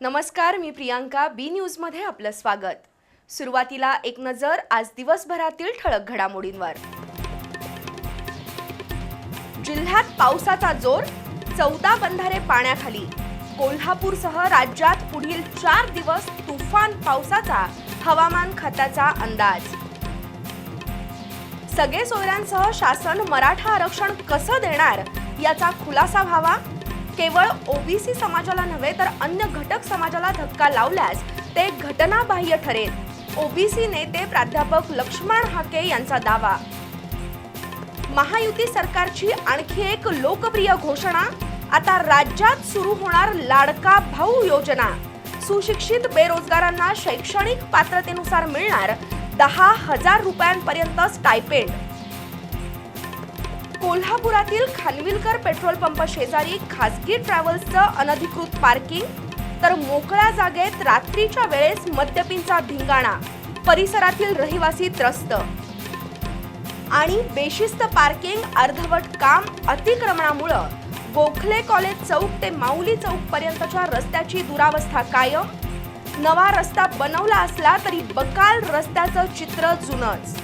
नमस्कार मी प्रियांका बी न्यूजमध्ये आपलं स्वागत. सुरुवातीला एक नजर आज दिवसभरातील ठळक घडामोडींवर. जिल्ह्यात पावसाचा जोर चौदा बंधारे पाण्याखाली. कोल्हापूरसह राज्यात पुढील चार दिवस तुफान पावसाचा हवामान खात्याचा अंदाज. सगळे सोयऱ्यांसह शासन मराठा आरक्षण कसं देणार याचा खुलासा व्हावा? केवळ ओबीसी समाजाला नव्हे तर अन्य घटक समाजाला धक्का लावल्यास ते घटनाबाह्य ठरेल. ओबीसी नेते प्राध्यापक लक्ष्मण हाके यांचा दावा. महायुती सरकारची आणखी एक लोकप्रिय घोषणा आता राज्यात सुरू होणार लाडका भाऊ योजना. सुशिक्षित बेरोजगारांना शैक्षणिक पात्रतेनुसार मिळणार दहा हजार रुपयांपर्यंत स्टायपेंड. कोल्हापुरातील खानविलकर पेट्रोल पंप शेजारी खासगी ट्रॅव्हल्सचं अनधिकृत पार्किंग तर मोकळ्या जागेत रात्रीच्या वेळेस मद्यपींचा धिंगाणा परिसरातील रहिवासी त्रस्त. आणि बेशिस्त पार्किंग अर्धवट काम अतिक्रमणामुळं गोखले कॉलेज चौक ते माऊली चौक पर्यंतच्या रस्त्याची दुरावस्था कायम. नवा रस्ता बनवला असला तरी बकाल रस्त्याचं चित्र जुनच.